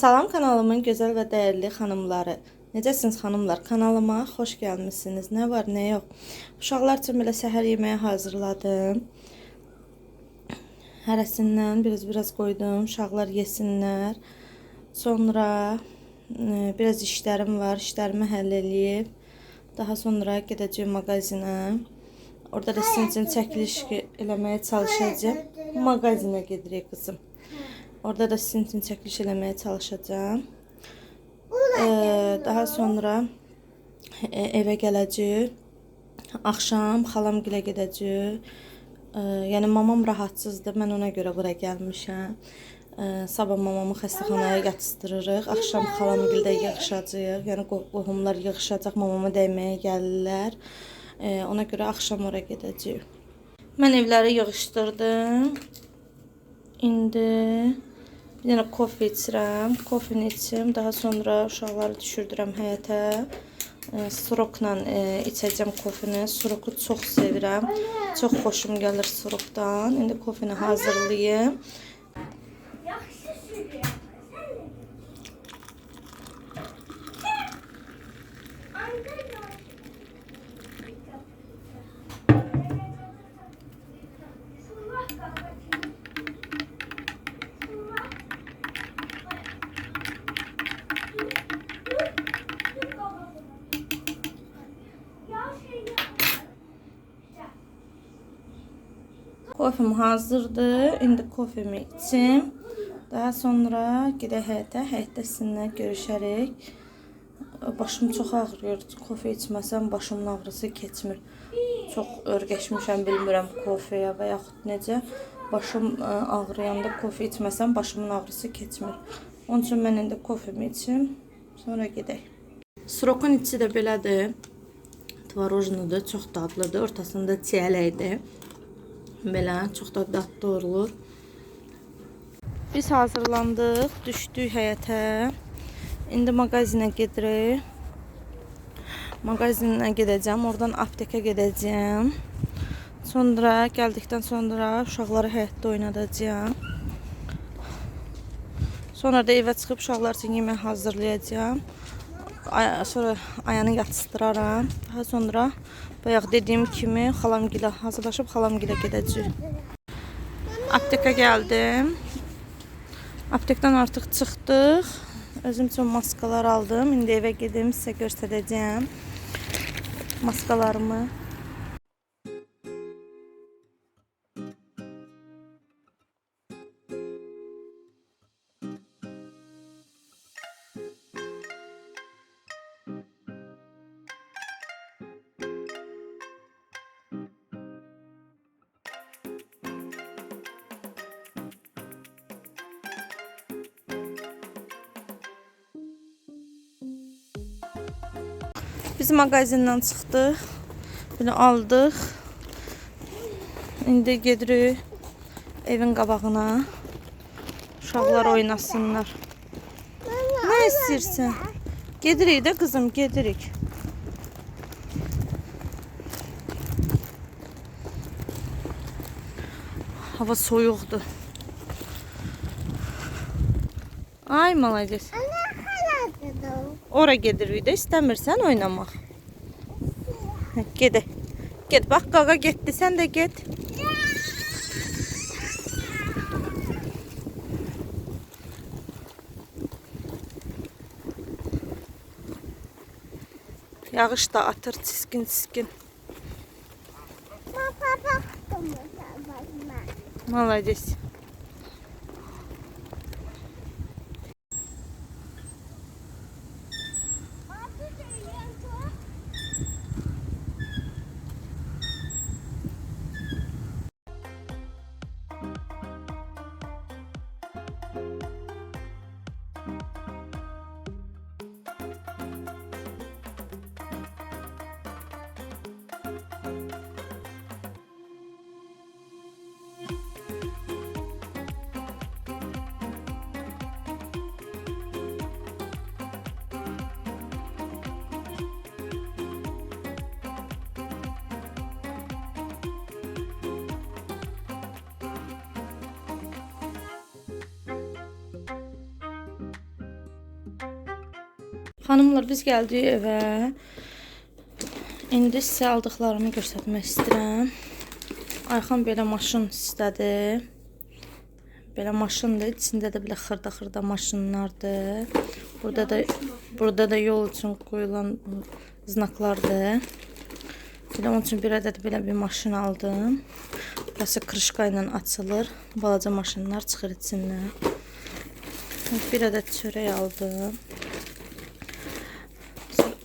Salam kanalımın gözəl və dəyərli xanımları. Necəsiniz xanımlar? Kanalıma xoş gəlmisiniz. Nə var, nə yox. Uşaqlar üçün belə səhər yeməyi hazırladım. Hərəsindən biraz-biraz qoydum. Uşaqlar yesinlər. Sonra e, biraz işlərim var. İşlərimi həll eləyib daha sonra gedəcəm mağazinə. Orada da sizin üçün çəkiliş eləməyə çalışacağam. Mağazinə gedirik qızım. Orada da sizin üçün çəkiliş eləməyə çalışacağam. Ee, daha sonra e, evə gələcək. Axşam xalam gilə gedəcək. Ee, yəni mamam rahatsızdır. Mən ona görə bura gəlmişəm. Ee, sabah mamamı xəstəxanaya yatızdırırıq. Axşam xalam gildə yığışacağıq. Yəni qo- qohumlar yığışacaq, mamama dəyməyə gəlirlər. Ee, ona görə axşam ora gedəcəyik. Mən evləri yığışdırdım. İndi bir dənə kofe içirəm. Kofeni içim. Daha sonra uşaqları düşürdürəm həyətə. E, Sirokla e, içəcəm kofeni. Siroku çox sevirəm. Çox xoşum gəlir sirokdan. İndi kofeni hazırlayım. Yaxşı Kofem hazırdır. İndi kofemi içim. Daha sonra gedək həyətə. Həyətdə sizinlə görüşərik. Başım çox ağrıyır. Kofe içməsəm başımın ağrısı keçmir. Çox örgəşmişəm, bilmirəm kofeyə və yaxud necə. Başım ə, ağrıyanda kofe içməsəm başımın ağrısı keçmir. Onun üçün mən indi kofemi içim, sonra gedək. Srokun içi də belədir. Tvarojnudur, çox dadlıdır. Ortasında çiyələkdir. Belə çox da dadlı olur. Biz hazırlandıq, düşdük həyətə. İndi mağazinə gedirik. Mağazinə gedəcəm, oradan aptekə gedəcəm. Sonra gəldikdən sonra uşaqları həyətdə oynadacağam. Sonra da evə çıxıb uşaqlar üçün yemək hazırlayacağam. Ay sonra Ayanı yatıstıraram. Daha sonra bayaq dediyim kimi xalamgilə hazırlaşıb xalamgilə gedəcəyik. Aptekə gəldim. Aptekdən artıq çıxdıq. Özüm üçün maskalar aldım. İndi evə gedim sizə göstərəcəyəm maskalarımı. Biz mağazindən çıxdıq. Bunu aldıq. İndi gedirik evin qabağına. Uşaqlar oynasınlar. Nə istəyirsən? Gedirik də qızım, gedirik. Hava soyuqdur. Ay. Anne haladı Ora gedir uyda istəmirsən oynamaq. Gide. Git bax qaqa getdi, sən də git. Yağış da atır siskin. Молодец. Xanımlar biz gəldik evə. İndi sizə aldıqlarımı göstərmək istəyirəm. Ayxan belə maşın istədi. Belə maşındır. İçində də belə xırda-xırda maşınlardır. Burada da burada da yol üçün qoyulan znaklardır. Belə onun üçün bir ədəd belə bir maşın aldım. Burası krışka ilə açılır. Balaca maşınlar çıxır içindən. Bir ədəd çörək aldım.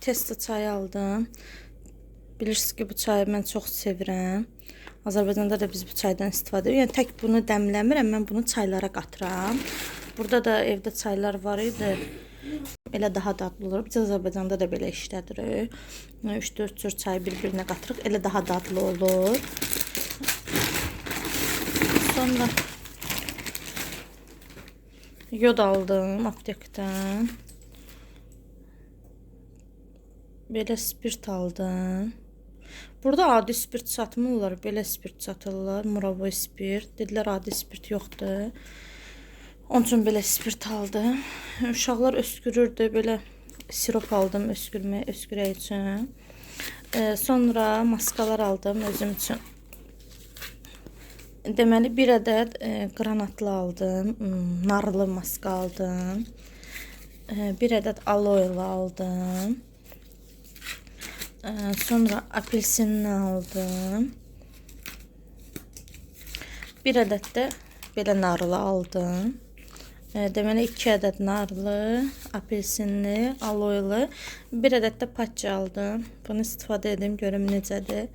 Testo çayı aldım. Bilirsiniz ki, bu çayı mən çox sevirəm. Azərbaycanda da biz bu çaydan istifadə edirik. Yəni tək bunu dəmləmirəm, mən bunu çaylara qatıram. Burada da evdə çaylar var idi. Elə daha dadlı olur. Biz Azərbaycanda da belə işlədirik. 3-4 cür çayı bir-birinə qatırıq. Elə daha dadlı olur. Sonra yod aldım aptekdən. Belə spirt aldım. Burada adi spirt satmırlar, belə spirt satırlar. Muravoy spirt. Dedilər adi spirt yoxdur. Onun üçün belə spirt aldım. Uşaqlar öskürürdü, belə sirop aldım öskürmə, öskürək üçün. E, sonra maskalar aldım özüm üçün. Deməli bir ədəd e, qranatlı aldım, hmm, narlı maska aldım. E, bir ədəd aloe aldım. E, sonra apelsinli aldım. Bir ədəd də belə narlı aldım. E, deməli 2 ədəd narlı, apelsinli, aloylu, bir ədəd də patça aldım. Bunu istifadə edim, görüm necədir.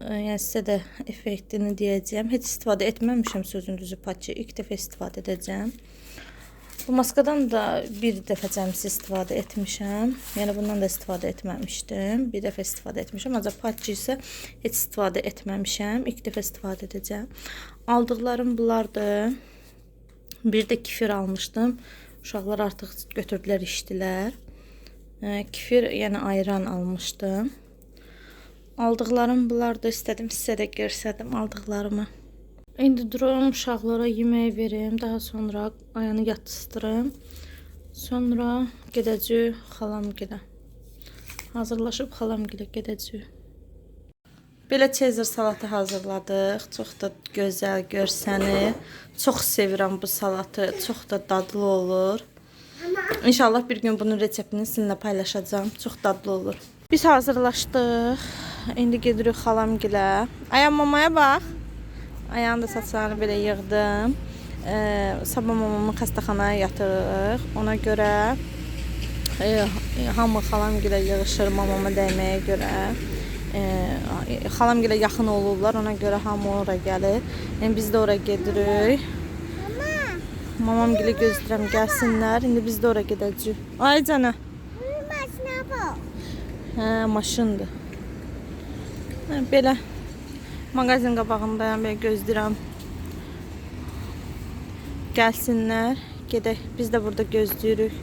E, yəni sizə də effektini deyəcəyəm. Heç istifadə etməmişəm sözün düzü patça. İlk dəfə istifadə edəcəm. Bu maskadan da bir dəfə cəmsi istifadə etmişəm. Yəni bundan da istifadə etməmişdim. Bir dəfə istifadə etmişəm. Ancaq patça isə heç istifadə etməmişəm. İlk dəfə istifadə edəcəm. Aldıqlarım bunlardır. Bir də kefir almışdım. Uşaqlar artıq götürdülər, içdilər. Kefir, yəni ayran almışdım. Aldıqlarım bunlardır. İstədim sizə də göstərdim aldıqlarımı. İndi durum uşaqlara yemək verim, daha sonra ayağını yatışdırım. Sonra gedəcəyik xalamgilə. Hazırlaşıb xalamgilə gedəcəyik. Belə Çezar salatı hazırladıq. Çox da gözəl görsəni. Çox sevirəm bu salatı. Çox da dadlı olur. İnşallah bir gün bunun reseptini sizinlə paylaşacağam. Çox dadlı olur. Biz hazırlaşdıq. İndi gedirik xalamgilə. Ayam mamaya bax. Ayağını da saçlarını belə yığdım. Ee, sabah mamamı xəstəxanaya yatırırıq. Ona görə e, hamı xalamgilə yığışır mamama dəyməyə görə. E, xalamgilə yaxın olurlar. Ona görə hamı ora gəlir. Yəni biz də ora gedirik. Mamam gilə gözləyirəm gəlsinlər. İndi biz də ora gedəcəyik. Ay cana. Başına bu. Hə, maşındır. Hə, belə mağazin qabağındayam, belə gözləyirəm. Gəlsinlər, gedək. Biz də burada gözləyirik.